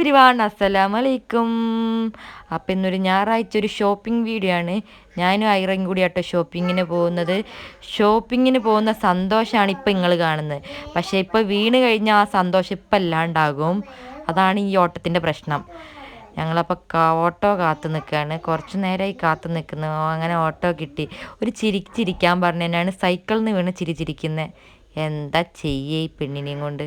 Every one അസ്സലാം വലൈക്കും അപ്പം ഇന്നൊരു ഞായറാഴ്ച ഒരു ഷോപ്പിംഗ് വീഡിയോ ആണ്. ഞാനും ഐറയും കൂടി ആട്ടോ ഷോപ്പിങ്ങിന് പോകുന്നത്. ഷോപ്പിങ്ങിന് പോകുന്ന സന്തോഷമാണ് ഇപ്പം നിങ്ങൾ കാണുന്നത്. പക്ഷേ ഇപ്പോൾ വീണ് കഴിഞ്ഞാൽ ആ സന്തോഷം ഇപ്പം അല്ലാണ്ടാകും. അതാണ് ഈ ഓട്ടത്തിന്റെ പ്രശ്നം. ഞങ്ങളപ്പോൾ ഓട്ടോ കാത്തു നിൽക്കുകയാണ് കുറച്ച് നേരമായി കാത്തു നിൽക്കുന്നു അങ്ങനെ ഓട്ടോ കിട്ടി. ഒരു ചിരിച്ചിരിക്കാൻ പറഞ്ഞതിനാണ് സൈക്കിളിൽ നിന്ന് വീണ് ചിരിച്ചിരിക്കുന്നത് എന്താ ചെയ്യേ ഈ പെണ്ണിനെയും കൊണ്ട്?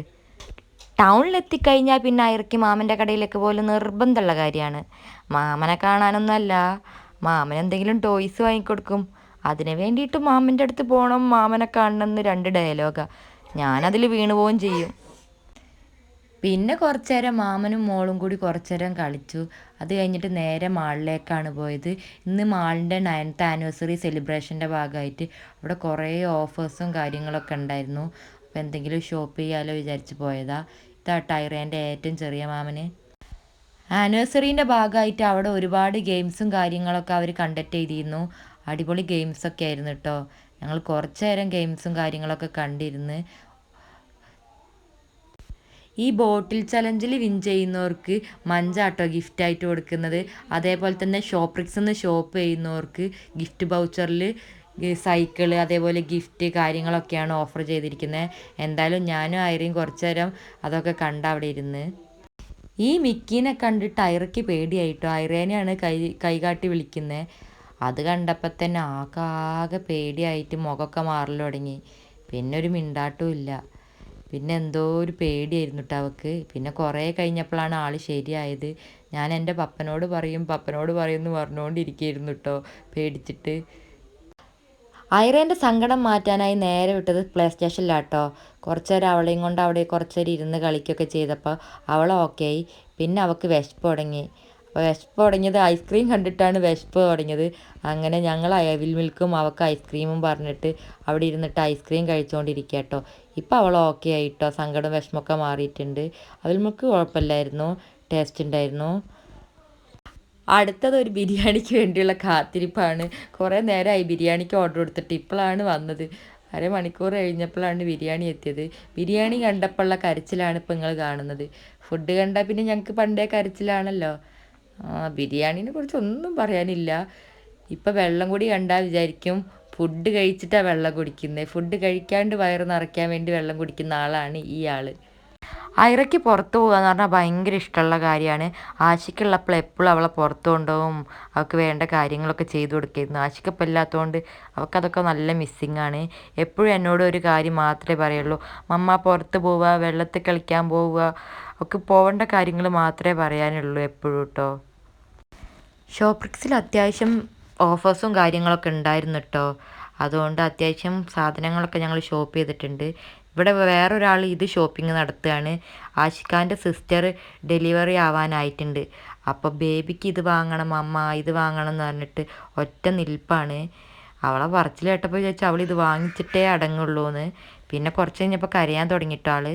ടൗണിലെത്തിക്കഴിഞ്ഞാൽ പിന്നെ ഇറക്കി മാമന്റെ കടയിലേക്ക് പോലും നിർബന്ധമുള്ള കാര്യമാണ്. മാമനെ കാണാനൊന്നുമല്ല. മാമൻ എന്തെങ്കിലും ടോയ്സ് വാങ്ങിക്കൊടുക്കും. അതിന് വേണ്ടിയിട്ട് മാമന്റെ അടുത്ത് പോകണം മാമനെ കാണണമെന്ന് രണ്ട് ഡയലോഗാണ് ഞാനതിൽ വീണു പോവുകയും ചെയ്യും. പിന്നെ കുറച്ച് നേരം മാമനും മോളും കൂടി കുറച്ച് നേരം കളിച്ചു. അത് കഴിഞ്ഞിട്ട് നേരെ മാളിലേക്കാണ് പോയത്. ഇന്ന് മാളിന്റെ നയൻത്ത് ആനിവേഴ്സറി സെലിബ്രേഷന്റെ ഭാഗമായിട്ട്. അവിടെ കുറേ ഓഫേഴ്സും കാര്യങ്ങളൊക്കെ ഉണ്ടായിരുന്നു. അപ്പോൾ എന്തെങ്കിലും ഷോപ്പ് ചെയ്യാലോ വിചാരിച്ച് പോയതാ. ഇതാ ടൈറേന്റെ ഏറ്റവും ചെറിയ മാമന്. ആനിവേഴ്സറീന്റെ ഭാഗമായിട്ട് അവിടെ ഒരുപാട് ഗെയിംസും കാര്യങ്ങളൊക്കെ അവർ കണ്ടക്ട് ചെയ്തിരുന്നു. അടിപൊളി ഗെയിംസൊക്കെ ആയിരുന്നു കേട്ടോ ഞങ്ങൾ കുറച്ച് നേരം ഗെയിംസും കാര്യങ്ങളൊക്കെ കണ്ടിരുന്ന്. ഈ ബോട്ടിൽ ചലഞ്ചിൽ വിൻ ചെയ്യുന്നവർക്ക് മഞ്ചാട്ടോ ഗിഫ്റ്റായിട്ട് കൊടുക്കുന്നത്. അതേപോലെ തന്നെ ഷോപ്രിക്സ് എന്ന് ഷോപ്പ് ചെയ്യുന്നവർക്ക് ഗിഫ്റ്റ് ബൗച്ചറിൽ സൈക്കിൾ അതേപോലെ ഗിഫ്റ്റ് കാര്യങ്ങളൊക്കെയാണ് ഓഫർ ചെയ്തിരിക്കുന്നത് എന്തായാലും ഞാനും ഐറിയും കുറച്ചു നേരം അതൊക്കെ കണ്ട അവിടെ ഇരുന്ന്. ഈ മിക്കീനെ കണ്ടിട്ട് ഐറയ്ക്ക് പേടിയായിട്ടോ? ഐറേനെയാണ് കൈ കൈകാട്ടി വിളിക്കുന്നത് അത് കണ്ടപ്പോൾ തന്നെ ആകാകെ പേടിയായിട്ട് മുഖമൊക്കെ മാറൽ തുടങ്ങി. പിന്നെ ഒരു മിണ്ടാട്ടും ഇല്ല. പിന്നെ എന്തോ ഒരു പേടിയായിരുന്നു കേട്ടോ അവൾക്ക് പിന്നെ കുറേ കഴിഞ്ഞപ്പോഴാണ് ആൾ ശരിയായത്. ഞാൻ എന്റെ പപ്പനോട് പറയും പപ്പനോട് പറയും എന്ന് പറഞ്ഞുകൊണ്ടിരിക്കുകയായിരുന്നു കേട്ടോ പേടിച്ചിട്ട്. ഐറേന്റെ സങ്കടം മാറ്റാനായി നേരെ വിട്ടത് പ്ലേ സ്റ്റേഷനിലാട്ടോ. കുറച്ച് നേരം അവളെയും കൊണ്ട് അവിടെ കുറച്ച് നേരം ഇരുന്ന് കളിക്കുകയൊക്കെ ചെയ്തപ്പോൾ അവൾ ഓക്കെ ആയി പിന്നെ അവൾക്ക് വിശപ്പ് തുടങ്ങി. അപ്പോൾ വിശപ്പ് തുടങ്ങിയത് ഐസ്ക്രീം കണ്ടിട്ടാണ് വിശപ്പ് തുടങ്ങിയത്. അങ്ങനെ ഞങ്ങൾ അയവിൽ മിൽക്കും അവൾക്ക് ഐസ്ക്രീമും പറഞ്ഞിട്ട് അവിടെ ഇരുന്നിട്ട് ഐസ്ക്രീം കഴിച്ചുകൊണ്ടിരിക്കുക കേട്ടോ ഇപ്പോൾ അവൾ ഓക്കെ ആയിട്ടോ സങ്കടം വിഷമമൊക്കെ മാറിയിട്ടുണ്ട്. അവിൽ മിൽക്ക് കുഴപ്പമില്ലായിരുന്നു. ടേസ്റ്റ് ഉണ്ടായിരുന്നു. അടുത്തത് ഒരു ബിരിയാണിക്ക് വേണ്ടിയുള്ള കാത്തിരിപ്പാണ്. കുറേ നേരമായി ബിരിയാണിക്ക് ഓർഡർ കൊടുത്തിട്ട് ഇപ്പോഴാണ് വന്നത്. അരമണിക്കൂർ കഴിഞ്ഞപ്പോഴാണ് ബിരിയാണി എത്തിയത്. ബിരിയാണി കണ്ടപ്പോഴുള്ള കരച്ചിലാണ് ഇപ്പോൾ നിങ്ങൾ കാണുന്നത്. ഫുഡ് കണ്ടാൽ പിന്നെ ഞങ്ങൾക്ക് പണ്ടേ കരച്ചിലാണല്ലോ. ബിരിയാണിനെ കുറിച്ച് ഒന്നും പറയാനില്ല. ഇപ്പം വെള്ളം കൂടി കണ്ടാൽ വിചാരിക്കും ഫുഡ് കഴിച്ചിട്ടാണ് വെള്ളം കുടിക്കുന്നത് ഫുഡ് കഴിക്കാണ്ട് വയറ് നിറയ്ക്കാൻ വേണ്ടി വെള്ളം കുടിക്കുന്ന ആളാണ് ഈ ആൾ ഐറയ്ക്ക് പുറത്ത് പോകുക എന്ന് പറഞ്ഞാൽ ഭയങ്കര ഇഷ്ടമുള്ള കാര്യമാണ്. ആശിക്കുള്ളപ്പോൾ എപ്പോഴും അവളെ പുറത്ത് കൊണ്ടുപോകും. അവൾക്ക് വേണ്ട കാര്യങ്ങളൊക്കെ ചെയ്തു കൊടുക്കായിരുന്നു ആശിക്കപ്പം ഇല്ലാത്തതുകൊണ്ട് അവൾക്കതൊക്കെ നല്ല മിസ്സിങ് ആണ്. എപ്പോഴും എന്നോട് ഒരു കാര്യം മാത്രമേ പറയുള്ളൂ. മമ്മ പുറത്ത് പോവുക വെള്ളത്തിൽ കളിക്കാൻ പോവുക അവൾക്ക് പോകേണ്ട കാര്യങ്ങൾ മാത്രമേ പറയാനുള്ളൂ എപ്പോഴും കേട്ടോ ഷോപ്രിക്സിൽ അത്യാവശ്യം ഓഫേഴ്സും കാര്യങ്ങളൊക്കെ ഉണ്ടായിരുന്നു കേട്ടോ അതുകൊണ്ട് അത്യാവശ്യം സാധനങ്ങളൊക്കെ ഞങ്ങൾ ഷോപ്പ് ചെയ്തിട്ടുണ്ട്. ഇവിടെ വേറൊരാൾ ഇത് ഷോപ്പിംഗ് നടത്തുകയാണ്. ആഷിഖാന്റെ സിസ്റ്റർ ഡെലിവറി ആവാനായിട്ടുണ്ട്. അപ്പോൾ ബേബിക്ക് ഇത് വാങ്ങണം അമ്മ ഇത് വാങ്ങണം എന്ന് പറഞ്ഞിട്ട് ഒറ്റ നിൽപ്പാണ്. അവളെ പറച്ചിൽ ചോദിച്ചാൽ അവൾ ഇത് വാങ്ങിച്ചിട്ടേ അടങ്ങുള്ളൂ എന്ന് പിന്നെ കുറച്ച് കഴിഞ്ഞപ്പോൾ കരയാൻ തുടങ്ങിയിട്ടാൾ